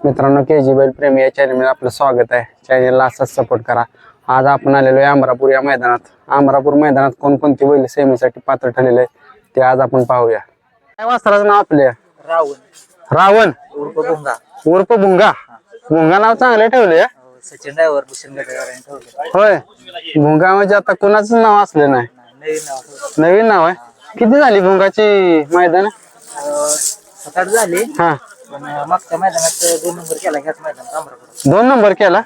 मित्रांनो के जी बैल प्रेमी या चॅनलमध्ये आपलं स्वागत आहे. चॅनलला असंच सपोर्ट करा. आज आपण आलेलो आहे अमरापूर या मैदानात. अमरापूर मैदानात कोणकोणती बैल सेमीसाठी पात्र ठरलेले ते आज आपण पाहूया. काय वासराचं नाव आपल्या रावण. रावण. उर्फ भोंगा. उर्फ भुंगा. भुंगा नाव चांगले ठेवले सचिन ड्रायव्हर भूषण ठेवलं होय. भुंगा म्हणजे आता कोणाचं नाव असलं नाही? नवीन नाव ठेवलं नवीन नाव आहे. किती झाली भुंगाची मैदान? सात आठ झाली. हा. पण मागच्या मैदानात दोन नंबर केला ह्याच मैदानात अमरापूर दोन नंबर केला?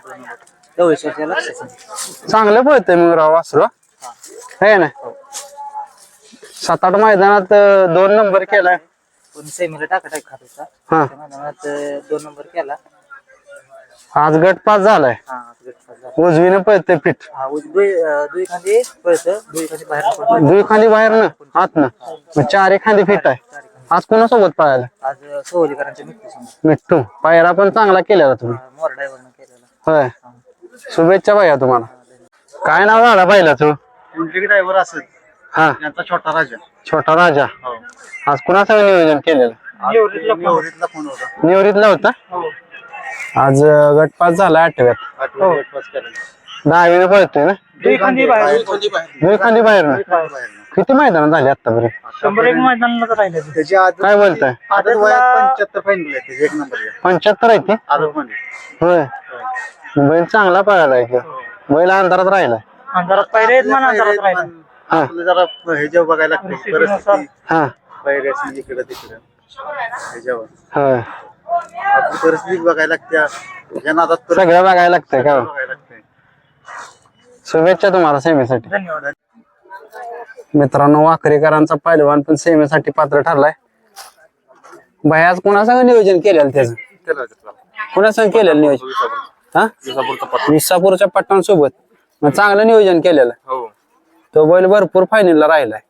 चव्वेचाळीसच्या लक्षात चांगलं पळतंय मग राव वासरू आहे ना? सात आठ मैदानात अं, दोन नंबर केलाय कोणी सेमीला टाका टाक खात होता. हा. त्या मैदानात अं, दोन नंबर केला. आज गट पास झालाय. हा आता गट पास झाला. उजवीनं पळतंय फिट हा दुई खांदी पळतं. दुई खांदी बाहेर. दुई खाली बाहेर ना आतनं मग चार खांदी फिट आहे. आज कोणासोबत पळायला आज सोहलीकरांच्या मित्र समोर मिठ्ठू पायरा पण चांगला केलेला तुम्ही. केलेला. होय. शुभेच्छा भैया तुम्हाला. काय नाव झाला पहिला तू? ड्रायव्हर असेल? हा. छोटा राजा. छोटा राजा. आज कुणाचं नियोजन केलेलं? निवृत्तीला फोन होता. निवृत्तला होता? आज अं, गट पास झाला आठव्यात. दहावीनं पळतोय ना? खांदी बाहेर. खाली बाहेर ना? किती मैदान झाले आतापर्यंत? शंभर एक मैदानाला राहिले आदत काय बोलताय? आदत वयात पंच्याहत्तर फायनल आहे त्याची एक नंबर पंच्याहत्तर आहे ती? आदत मध्ये होय. बैल चांगला पळाला आहे बैल अंधारात राहिलाय अंधारात पायरे आहेत म्हणा अंधारात राहिले. हा. आपलं जरा हे जेव्हा बघायला लागते परिस्थिती हा. पायऱ्याची इकडं तिकडं. ह्याच्यावर होय. आपली परिस्थिती बघायला लागते. नादात सगळं बघायला लागतंय का? बघायला लागते शुभेच्छा तुम्हाला सेमीसाठी. धन्यवाद. मित्रांनो वाकरेकरांचा पहिलवान पण सेमीसाठी पात्र ठरलाय. भाई आज कोणासंग नियोजन केलेलं त्याचं? कोणासंग केलेलं नियोजन? हा? विसापूरच्या पट्टाण सोबत मग चांगलं नियोजन केलेलं. तो बैल भरपूर फायनलला राहिलाय.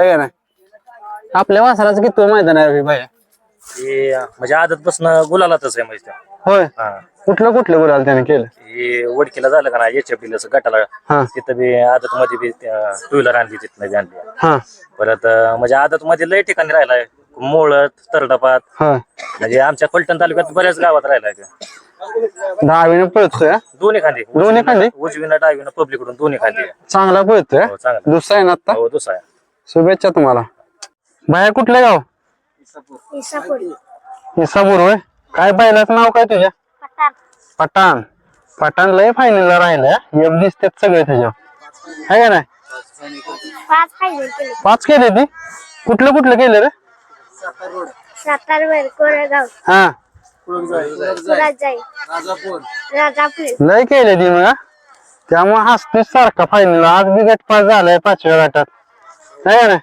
है. का नाही? आपल्या वासराचं किती मैदान आहे भैया हे म्हणजे आदत पासून गुलालातच आहे म्हणजे. होय. हा. कुठलं कुठलं गुलाल त्याने केलं? हे वडकीला झालं का ना एच एफ गटाला हा. तिथं बी आदत मध्ये बी टू व्हीलर आणली तिथनं बी आणली. हा. परत अं, म्हणजे आदत मध्ये लय ठिकाणी राहिलाय. मोळत तरडपात म्हणजे आमच्या फलटण तालुक्यात बऱ्याच गावात राहिलाय तो. दहावीने पळतोय हा? दोन्ही खांदी. दोन्ही खांदी? उजवीनं डावीनं पब्लिककडून दोन्ही खांदी. चांगला पळतोय हो? चांगला. दुसरा आहे ना आता? हो दुसरा आहे. शुभेच्छा तुम्हाला. भाया कुठलं गाव? इसापूर. होय? काय पहिल्याचं नाव काय तुझ्या? पठाण. पठाण. लय फायनलला राहिलं एफ दिसतात सगळे त्याच्यावर. आहे का नाही? पाच फायनल केले. पाच केले ती? कुठलं कुठलं केलं रे? सातारवर कोरेगाव. हा. सुराजाई राजापूर. लय केले ती मग हा? त्यामुळे हसतीस सारखा फायनल आज बी गट पास झालाय पाचव्या गटात. आहे का नाही?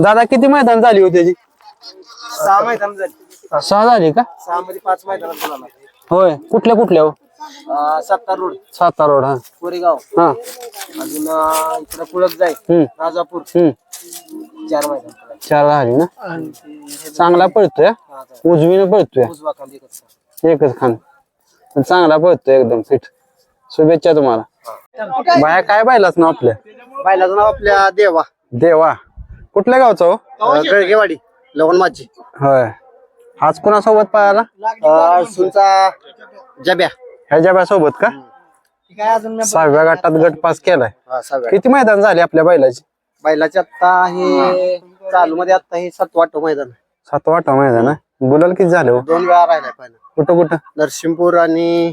दादा किती मैदान झाली होती त्याची? सहा मैदान झाली. सहा झाली का? सहा मध्ये पाच मैदानात बोलावं होय. कुठल्या कुठल्या हो. सत्तार रोड. सातारा रोड हा. कोरेगाव. हा. अजून अं, इकडं कुळक जाई हम्म. राजापूर. हम्म. चार मैदान. चार झाली ना? चांगला पळतोय हा? उजवीनं पळतोय. उजवा एकच खान पण चांगला पळतोय एकदम फिट. शुभेच्छा तुम्हाला. बाया काय पाहिलाच ना आपल्या बायलाचं नाव आपल्या देवा. देवा. कुठल्या गावचा हो? अं, गळगेवाडी लवण माझी होय. आज कोणासोबत पाहायला? सुनचा जब्या. ह्याच्या सोबत का? काय अजून सहाव्या गटात गट पास केलाय. हा, सहाव्या. किती मैदान झाले आपल्या बैलाची? बैलाचे आता हे चालू मध्ये आता हे सातवा आठवं मैदान आहे. सात आठवा मैदान आहे. गुलाल किती झाले हो? दोन वेळा राहिलाय पहिला. कुठं कुठं? नरसिंहपूर आणि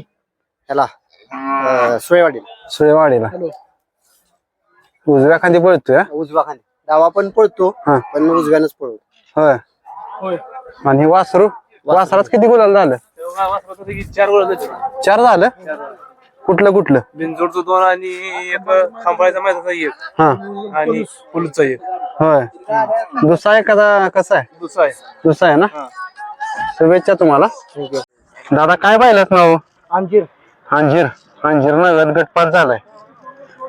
ह्याला अं, सुळेवाडी सुळेवाडीला. उजव्या खांदी पळतोय हा? उजवा खाली डावा पण पळतो हा पण उजव्यानच पळतो होय आणि हे वासरू. वासराच किती गुलाल झालं? चार गोळ चार झालं? कुठलं कुठलं? बिनजोडचं दोन आणि एक खांबाळ्याचा मैदानाचा एक. हा. आणि फुलचा एक. होय. दुसरा एखादा कसा आहे? दुसरा आहे. दुसरा आहे ना? शुभेच्छा तुम्हाला. दादा काय पाहिलं नाव? अंजीर. अंजीर. अंजीर नगर गटपात झालाय.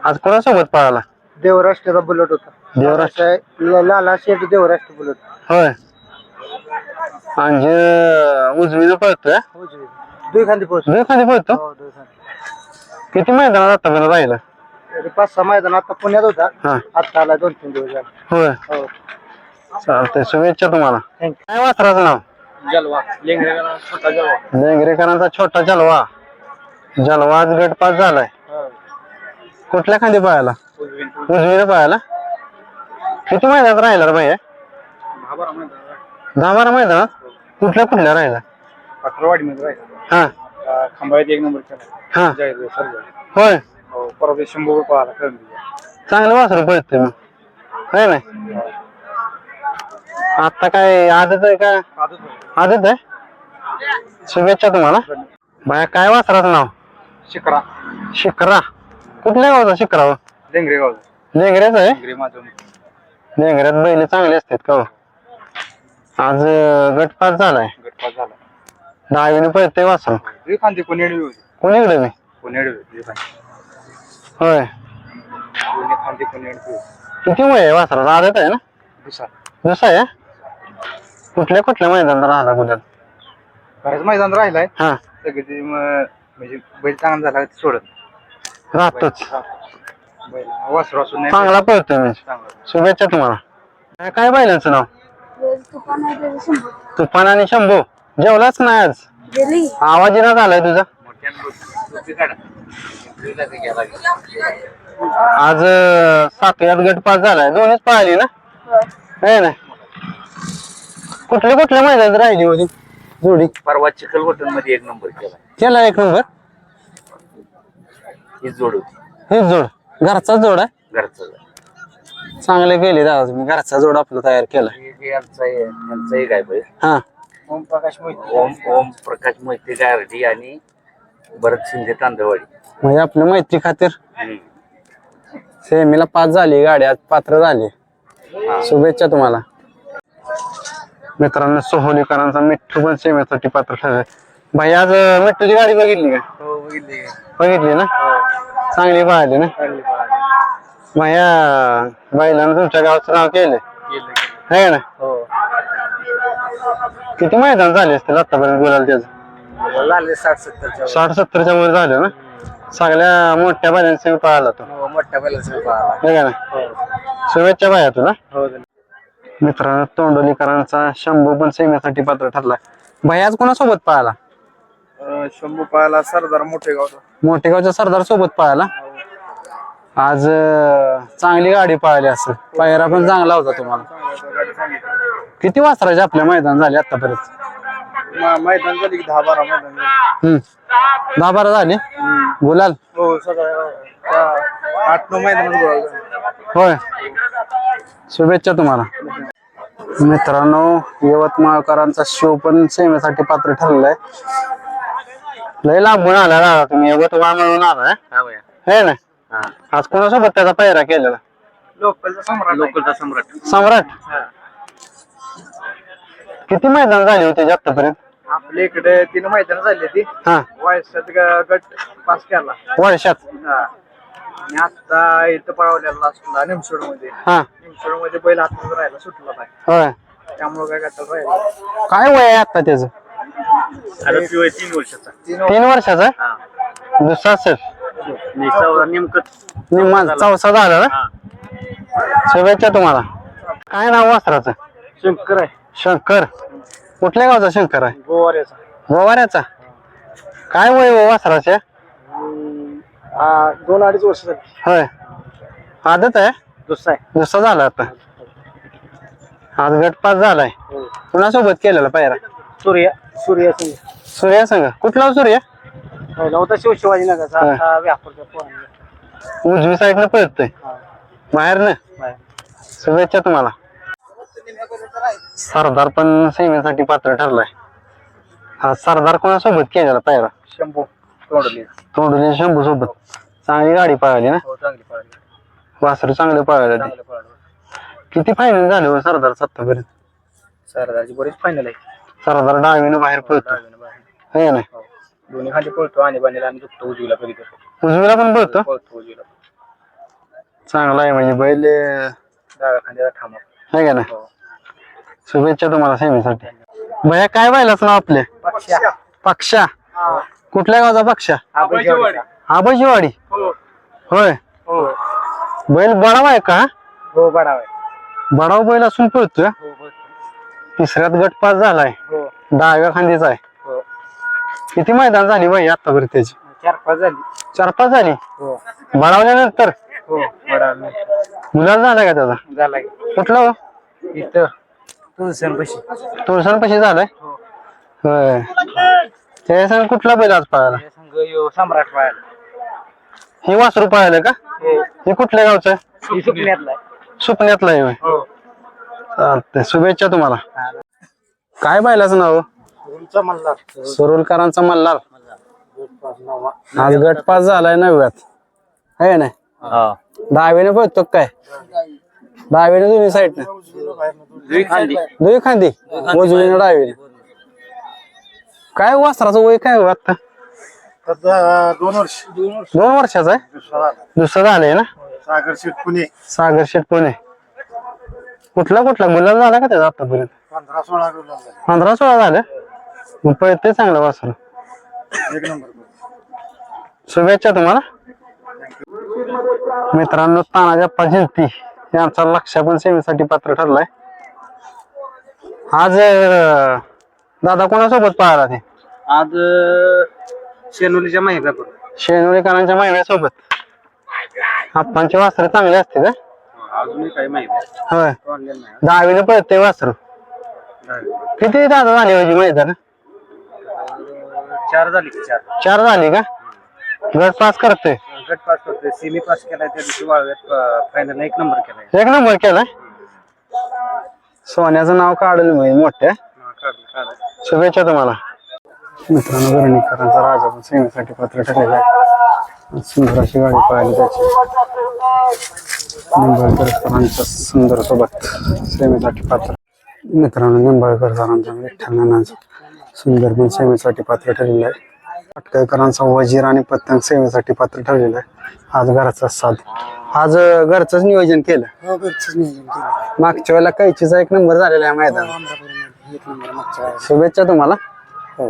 आज कोणासोबत पळाला? देवराष्ट्राचा बुलेट होता. देवराष्ट्र लाला शेठ देवराष्ट्र बुलेट. होय. अंजीर उजवीनं पळतोय? दुई खांदी पोहोच खाली पळतो किती मैदानात आतापर्यंत राहिलं? पाच सहा मैदान आता पुण्यात होता. हा. आता आला दोन तीन दिवस झाले. होय. हो. चालतंय शुभेच्छा तुम्हाला. काय वासराचं नाव? जलवा. लेंगरेला छोटा जलवा. लेंगरेकरांचा छोटा जलवा. जलवा आज गट पास झालाय. कुठल्या खांदी पाहायला उजवीने पाहायला किती मैदानात राहिला रे भैया दहा बारा मैदानात? कुठल्या कुठल्या राहिला? हा. खांबाळ्यात एक नंबर केला. हा. जाहीर सर होय. हो परवा ते शंभर रुपये आला करून दिला चांगलं वासरू पळते मग. है. नाही आता काय आदत आहे का? आजच आहे. शुभेच्छा तुम्हाला. बाया काय वासराचं नाव? शिकरा. शिकरा. कुठल्या गावचा शिकरा हो? लेंगरे गाव लेंगऱ्याच आहे? लेंगरे माझं. लेंगऱ्यात बैल चांगले असतात का हो? आज गटपास झालाय. गटपास झाला दहावीने पळते वासरू. तुझी खांदी पुणेडी होती? मी? खांदी होय. खांदी होती? किती वय आहे वासराचं आदत आहे ना? दुसरा दुसरा आहे? कुठल्या कुठल्या मैदानात राहिला गुजरात बऱ्याच मैदान राहिलाय. हा. सगळे ते म- म्हणजे बैल चांगला झाला सोडत राहतोच. बैल वासरू असून नाही चांगला पळतोय म्हणजे चांगला. शुभेच्छा तुम्हाला. काय- काय बैलांचं नाव? तुफान आणि शंभू. जेवलाच नाही आज? गेली. आवाज येणार झालाय तुझा. आज अं, सातव्यात गट पास झालाय. दोन्हीच पाहिली ना? आहे ना? कुठल्या कुठल्या मैदानात राहिली होती? जोडी? परवा चिखलवटनमध्ये एक नंबर केला केला एक नंबर? ही जोड होती. हेच जोड. घरचाच जोड आहे? घरचं चांगले केले दादा तुम्ही. घरचा जोड आपला तयार केला. यांचा यांचा एक आहे. बैल हा. ओम प्रकाश मोहिते. ओम ओम प्रकाश मोहिते गारडी आणि भरत शिंदे तांदळवाडी. म्हणजे आपल्या मैत्री खातीर हम्म. सेमीला पाच झाली गाडी आज पात्र झाली. शुभेच्छा तुम्हाला. मित्रांनो सोहोलीकरांचा मिठ्ठू पण सेमीसाठी पात्र ठरलाय भाई आज मिठ्ठूची गाडी बघितली का? हो बघितले. बघितली ना? चांगली पाहिली ना? भैया बैलानं तुमच्या गावचं नाव केलं आहे ना? हो. किती मैदान झाले असतील आतापर्यंत बोलायला त्याचं? झाले साठ सत्तरच्या साठ सत्तरच्या वर झाले ना? सगळ्या मोठ्या बैलांसंग पाहिला तो. हो मोठ्या बैलाचं पाहिला का ना शुभेच्छा भाया तुला. हो मित्रांनो तोंडोलीकरांचा शंभू पण सेमीसाठी पात्र ठरलाय भाई आज कोणासोबत पाहायला शंभू पाहायला सरदार मोठे गावचा मोठेगावच्या सरदार सोबत पाहायला आज चांगली गाडी पाहिली असेल. पायरा पण चांगला होता तुम्हाला. किती वासराचे आपल्या मैदान झाले आतापर्यंत? मैदान झाली की दहा बारा मैदान. हम्म. दहा बारा झाले गुलाल? हो सगळं आठ नऊ झाला. होय. शुभेच्छा तुम्हाला. मित्रांनो यवतमाळकरांचा शो पण सेवेसाठी पात्र ठरलेला आहे लय लांबून आला तुम्ही. यवतमाळ म्हणून आलाय. हा भैया. है ना? हा. आज कोणासोबत त्याचा पहिरा केलेला? लोकलचा सम्राट. लोकलचा सम्राट. सम्राट? किती मैदान झाली होती आतापर्यंत? आपल्या इकडे तीन मैदान झाली ती हा. वयसात गट पास केला. वर्षात हा. आणि आता इथं पळवलेला लास्टला निमसोडमध्ये हा. निमसोडमध्ये बैल हातात राहिला सुटला नाही. होय. त्यामुळे काय करता राहिला काय वय आहे आता त्याचं? आता तीन वर्षाचा. तीन तीन वर्षाचा? हा. दुसरा असेल. चौदा नेमकं निम्मा चौसा झाला ना? हा. शुभेच्छा तुम्हाला. काय नाव वासराचं शंकर आहे. शंकर. कुठल्या गावचा शंकर आहे? गोवाऱ्याचा. गोवाऱ्याचा? काय वय हो वासराच्या हा, दोन अडीच वर्ष झाली. होय. आदत आहे? दुसरा आहे. दुसरा झाला आता. आज गटपास झालाय. कुणासोबत केलेला पायरा? सूर्य सूर्य सिंग सूर्या संघ. कुठला हो सूर्य? नव्हता शिव शिवाजी नगरचा हा. आता व्यापारचा पोरांचा. उजवी साईडनं पळतोय. बाहेरनं? बाहेर. शुभेच्छा तुम्हाला. सरदार पण सेवेसाठी पात्र ठरलाय. हा सरदार कोणासोबत केलेला पायरा? शंभू तोडली. तोंडली शंभू सोबत चांगली गाडी पळाली ना? हो चांगली पळाली. वासरू चांगले पळाली किती फायनल झाले हो सरदार आतापर्यंत सरदारची बरीच फायनल आहे. सरदार डावीनं बाहेर पळतो डावीनं बाहेर. हे हो. दोन्ही खाली पळतो आणि बाणीला आणि दुखतो उजवीला कधी उजवीला पण पळतो? पळतो उजवीला. चांगला आहे म्हणजे बैल आहे डाव्या खांद्याला थांबा का ना हो. शुभेच्छा तुम्हाला सेवेसाठी भैया काय बैलाच नाव आपले? पक्षा. पक्षा. कुठल्या गावचा पक्षा? आबाजीवाडी. आबाजीवाडी. हो. होय. हो. बैल बडाव आहे का? हो बडाव आहे. बडाव बैल असून पळतोय. हो हो तिसऱ्यात गट पास झालाय. हो. डाव्या खांदीचा आहे. हो किती मैदान झाली बाई आतापर्यंत त्याची? चार पाच झाली. चार पाच झाली? हो. बळावल्यानंतर? हो मुलाला झाला का त्याचा? झाला कुठला हो? इथं तुळसण पशी तुळसाण झालाय होय. त्या संग कुठला बैल आज पळाला? संघ यो सम्राट पाहायला हे वासरू पळालं का? हो. हे कुठल्या गावचं? ही सुकण्यातला. सुपण्यातलं आहे होय. हो. चालतंय. शुभेच्छा तुम्हाला. काय बैलाचं नाव? सुरुलकरांचा मल्हार. आज गटपास झालाय नव्यात. आहे ना दहावीने पळतो काय? दहावीने दोन्ही साईडने. दुई खांदी. उजवीने डावीने. काय वासराचं वय काय हो आता? दोन वर्ष. दोन वर्षाचा आहे? दुसरं झालंय ना? सागर शेठ पुणे. सागर शेठ पुणे. कुठला कुठला? गुलाब झाला का त्याचा आतापर्यंत? पंधरा सोळा पंधरा सोळा झालं? मग पळते चांगलं वासर. एक नंबर शुभेच्छा तुम्हाला. मित्रांनो तानाजप्पा जिंती यांचा लक्ष पण सेवेसाठी पात्र ठरलाय. आज दादा कोणासोबत पाहिला ते? आज शेनोलीच्या महिन्यापूर शेनोळीकरांच्या महिन्यासोबत आप्पांचे वासरे चांगले असते का अजूनही काही माहिती होय. दहावीने पळते वासरू. किती दादा झाली होती मैदान? चार झाली की चार. चार झाली का? गट पास करतोय. गट पास करतोय. सेमी पास केलाय त्या दिवशी वाळव्यात फायनल एक नंबर केलाय. एक नंबर केलाय? सोन्याचं नाव काढलं मी मोठ्या. शुभेच्छा तुम्हाला. मित्रांनो गरणीकरांचा राजा पण सेवेसाठी पात्र ठरलेला आहे. सुंदर अशी गाडी पाहिली त्याची. निंबाळकरांच्या सुंदर सोबत सेवेसाठी पात्र. मित्रांनो निंबाळकर सरांचा विठ्ठल नानांचा सुंदर पण सेवेसाठी पात्र ठरलेला आहे. पाटकरकरांचा वजीर आणि पतंग सेवेसाठी पात्र ठरलेला आहे. आज घराचा साथ. आज अं, घरचंच नियोजन केलं. हो घरचंच नियोजन केलं. मागच्या वेळेला कैचीचा एक नंबर झालेला आहे मैदान एक नंबर मागच्या शुभेच्छा तुम्हाला. हो